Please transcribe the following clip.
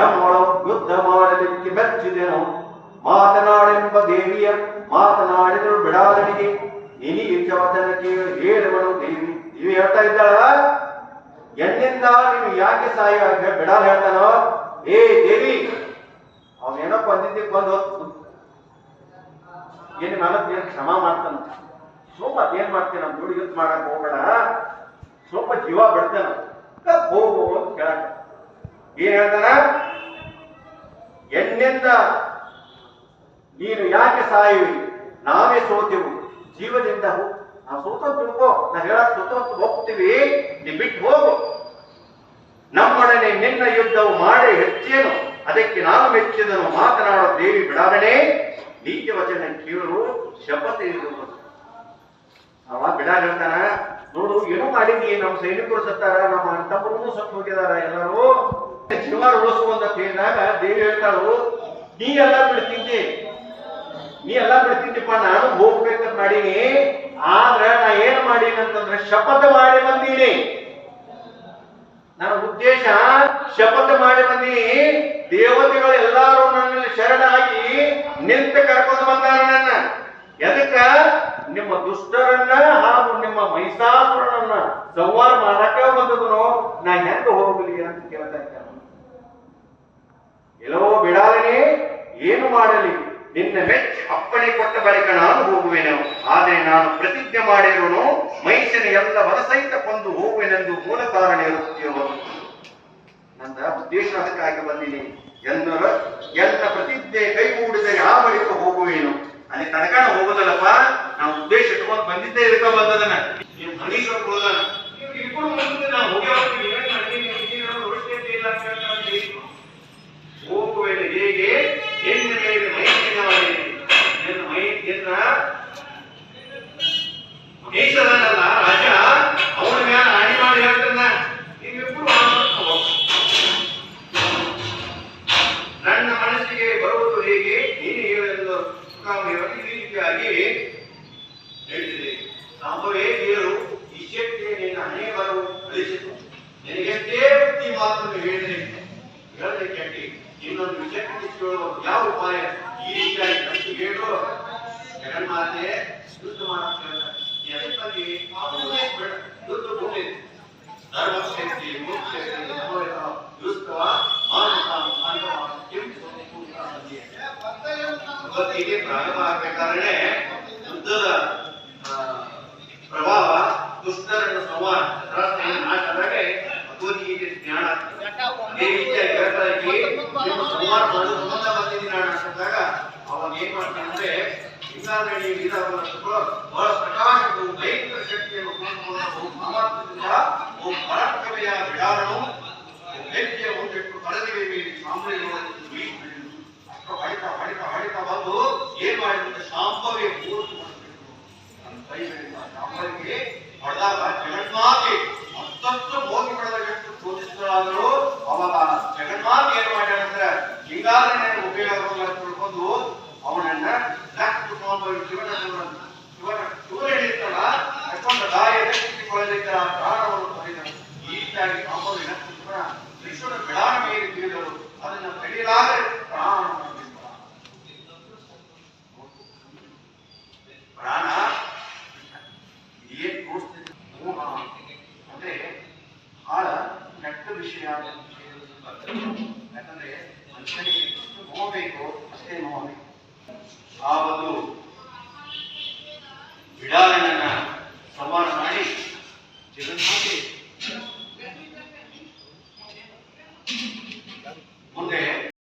ಎಮ್ಮಳು ಯುದ್ಧ ಮಾಡಲಿಕ್ಕೆ ಮೆಚ್ಚಿದೆನು? ಮಾತನಾಡೆಂಬ ದೇವಿಯ ಮಾತನಾಡಿದಳು ಬಿಡಾದನಿಗೆ ನಿನಗಿಂತ ವಚನ ಕೇಳಿ ಹೇಳುವಳು ದೇವಿ. ದೇವಿ ಹೇಳ್ತಾ ಇದ್ದಾಳ? ಎಣ್ಣಿಂದ ನೀನು ಯಾಕೆ ಸಾಯ ಬಿಡಾಲ ಹೇಳ್ತಾನೋ? ಏ ದೇವಿ ಅವನೇನೋ ಬಂದಿದ್ದಕ್ಕೆ ಬಂದು ಏನು ನನಗ್ ಏನು ಕ್ಷಮ ಮಾಡ್ತಾನ? ಸ್ವಲ್ಪ ಏನ್ ಮಾಡ್ತೀನಿ ನಮ್ಮ ದುಡಿ ಯುದ್ಧ ಮಾಡಕ್ ಹೋಗೋಣ ಸ್ವಲ್ಪ ಜೀವ ಬಿಡ್ತಾನ ಹೋಗು ಅಂತ ಕೇಳಕ್ ಏನ್ ಹೇಳ್ತಾನ? ಎನ್ನಿಂದ ನೀನು ಯಾಕೆ ಸಾಯುವಿ? ನಾವೇ ಸೋತೆವು. ಜೀವದಿಂದ ನಾವು ಸೋತ ತಿಳ್ಕೋ. ನಾ ಹೇಳಕ್ ಸೋತ ಹೋಗ್ತೀವಿ ನೀ ಬಿಟ್ಟು ಹೋಗು. ನಮ್ಮೊಡನೆ ನಿನ್ನ ಯುದ್ಧವು ಮಾಡಿ ಹೆಚ್ಚೇನು. ಅದಕ್ಕೆ ನಾನು ಮೆಚ್ಚಿದನು. ಮಾತನಾಡೋ ದೇವಿ ಬಿಡಾದನೆ ನೀತಿ ವಚನ ಕೇಳಲು ಶಪಥ ಇರುವುದು. ಅವ ಬಿಡ ಹೇಳ್ತಾನ, ನೋಡು, ಏನು ಮಾಡಿದ್ದೀನಿ ನಮ್ಮ ಸೈನಿಕರು ಸತ್ತಾರ. ನಮ್ಮ ಅಂತಪ್ಪರು ಸತ್ತು ಹೋಗಿದಾರ ಎಲ್ಲರೂ. ಜೀವ ಉಳಿಸುವಂತ ಹೇಳಿದಾಗ ದೇವಿ ಹೇಳ್ತಾಳು, ನೀ ಎಲ್ಲ ಬಿಡ್ತಿದ್ದಿ. ನೀ ಎಲ್ಲ ಬಿಡ್ತಿದ್ದೀಪ್ಪ, ನಾನು ಹೋಗ್ಬೇಕಂತ ಮಾಡೀನಿ. ಆದ್ರೆ ನಾ ಏನ್ ಮಾಡೀನಿ ಅಂತಂದ್ರೆ ಶಪಥ ಮಾಡಿ ಬಂದೀನಿ. ನನ್ನ ಉದ್ದೇಶ, ಶಪಥ ಮಾಡಿ ಬಂದೀನಿ. ದೇವತೆಗಳು ಎಲ್ಲಾರು ನನ್ನಲ್ಲಿ ಶರಣಾಗಿ ನಿಂತ ಕರ್ಕೊಂಡು ಬಂದಾರ ನನ್ನ. ಎದಕ್ಕ? ನಿಮ್ಮ ದುಷ್ಟರನ್ನ ಹಾಗೂ ನಿಮ್ಮ ಮೈಸಾಸುರನನ್ನ ಸಂವಾರ ಮಾಡಕ್ಕೆ ಬಂದದನು. ನಾ ಹೋಗಲಿ ಅಂತ ಕೇಳ್ತಾ ಇದ್ದಾನೆ ಎಲ್ಲೋ ಬಿಡಾಲನೆ ಏನು ಮಾಡಲಿ? ನಿನ್ನ ಮೆಚ್ಚಿ ಅಪ್ಪಣೆ ಕೊಟ್ಟ ಬಳಿಕ ನಾನು ಹೋಗುವೆನು. ಆದರೆ ನಾನು ಪ್ರತಿಜ್ಞೆ ಮಾಡಿರೋನು ಮೈಸನ ಎಲ್ಲ ವರಸಹಿತ ಕೊಂದು ಹೋಗುವೆನೆಂದು ಮೂಲ ಕಾರಣ ಇರುತ್ತೀರೋ ನನ್ನ ಉದ್ದೇಶ ಅದಕ್ಕಾಗಿ ಬಂದಿನಿ. ಎಲ್ಲರ, ಎಲ್ಲ ಪ್ರತಿಜ್ಞೆ ಕೈಗೂಡಿದರೆ ಆ ಬಳಿಕ ಹೋಗುವೇನು. ಅಲ್ಲಿ ತನಕ ಹೋಗುದಲ್ಲಪ್ಪ ನಾವು ಉದ್ದೇಶ ಇಟ್ಕೊಂಡು ಬಂದಿದ್ದೇ ಇದಕ್ಕ ಬಂದದನ ನೀವು ಇಬ್ಬರು ಮುಂದೆ ನಾವು ಹೋಗಿ ಹೋಗ್ತೀವಿ ಏನ್ ಮಾಡ್ತೀನಿ ಇದೀನಿ ಅನ್ನೋ ಅವಶ್ಯಕತೆ ಇಲ್ಲ ಅಂತ ಹೇಳ್ತಾರೆ. ಹೋಗುವೆನು ಹೇಗೆ ಎನ್ನ ಮೇಲೆ ಮೈಸಿನವನೇ ಎನ್ನ ಮೈ ಎನ್ನ ಮಹೇಶ್ವರನಲ್ಲ ರಾಜ, ಅವನ ಮೇಲೆ ಆಣಿ ಮಾಡಿ ಹೇಳ್ತಾನ. ನೀವಿಬ್ರು ನನ್ನ ಮನಸ್ಸಿಗೆ ಬರುವುದು ಹೇಗೆ? ನೀನು ಹೇಳೆಂದು ಸುಖಾಮಯವಾಗಿ ಈ ರೀತಿಯಾಗಿ ಹೇಳಿದೆ. ಸಾಂಬವೇ ಕೇಳು ಇಷ್ಟಕ್ಕೆ ನಿನ್ನ ಹಣೆ ಬರವು ಕಳಿಸಿತು ನಿನಗೆಷ್ಟೇ ಬುದ್ಧಿ ಮಾತನ್ನು ಹೇಳಿದೆ. ಹೇಳದೆ ಇನ್ನೊಂದು ವಿಷಯಕ್ಕೆ ಯಾವ ಉಪಾಯ ಈ ರೀತಿಯಾಗಿ ಹೇಳು? ಜಗನ್ಮಾತೆ ಶುದ್ಧ ಮಾಡಕ್ಕೆ ಭೂಮಿ ಧರ್ಮಶಕ್ತಿ ಆಗಬೇಕಾದ್ರೆ ಯುದ್ಧದ ಆ, ಪ್ರಭಾವ ದುಷ್ಟರನ್ನು ರಾಷ್ಟ್ರೀಯ ನಾಶ ಜ್ಞಾನ ಹೇಳ್ತಾ ಸಂವಾರ ಮಾಡೋದು ಸಂಬಂಧ ಬಂದಿದ್ದೀನಿ ನಾನು ಅಂತಂದಾಗ ಅವಾಗ ಏನ್ ಮಾಡ್ತಾನೆ ಅಂದ್ರೆ ಹಿಂಗಾದ್ರೆ ನೀವು ಇದಾಗಲ್ಲ ಬಹಳ ಪ್ರಕಾಶವು ಭಯಂಕರ ಶಕ್ತಿಯನ್ನು ಕೊಂಡುಕೊಂಡ ಬಹು ಸಾಮರ್ಥ್ಯದಿಂದ ಬಹು ಪರಾಕ್ರಮೆಯ ಬಿಡಾರನು ಬೆಂಕಿಯ ಒಂದಿಟ್ಟು ಕಡಲಿಗೆ ಮೇಲೆ ಅಪ್ಪ ಹೊಡಿತಾ ಹೊಡಿತಾ ಹೊಡಿತಾ ಬಂದು ಏನ್ ಮಾಡಿದ್ರೆ ಸಾಂಭವ್ಯ ಪೂರ್ತಿ ಮಾಡಿಬಿಟ್ರು. ನನ್ನ ಕೈಗಳಿಂದ ಶಾಂಭವಿಗೆ ಹೊಡೆದಾಗ ಜಗನ್ಮಾತೆ ಮತ್ತಷ್ಟು ಹೋಗಿ ಪಡೆದ ಶಕ್ತಿ ಶೋಧಿಸಿದಳಾದರೂ ಅವಾಗ ಜಗನ್ಮಾತೆ ಏನ್ ಮಾಡ್ಯಾಳಂದ್ರೆ ಹಿಂಗಾದ್ರೆ ಹೋಗಬೇಕು ಅಷ್ಟೇ ನೋಡಿ ಆ ಒಂದು ಜಗನ್ಮಾತೆ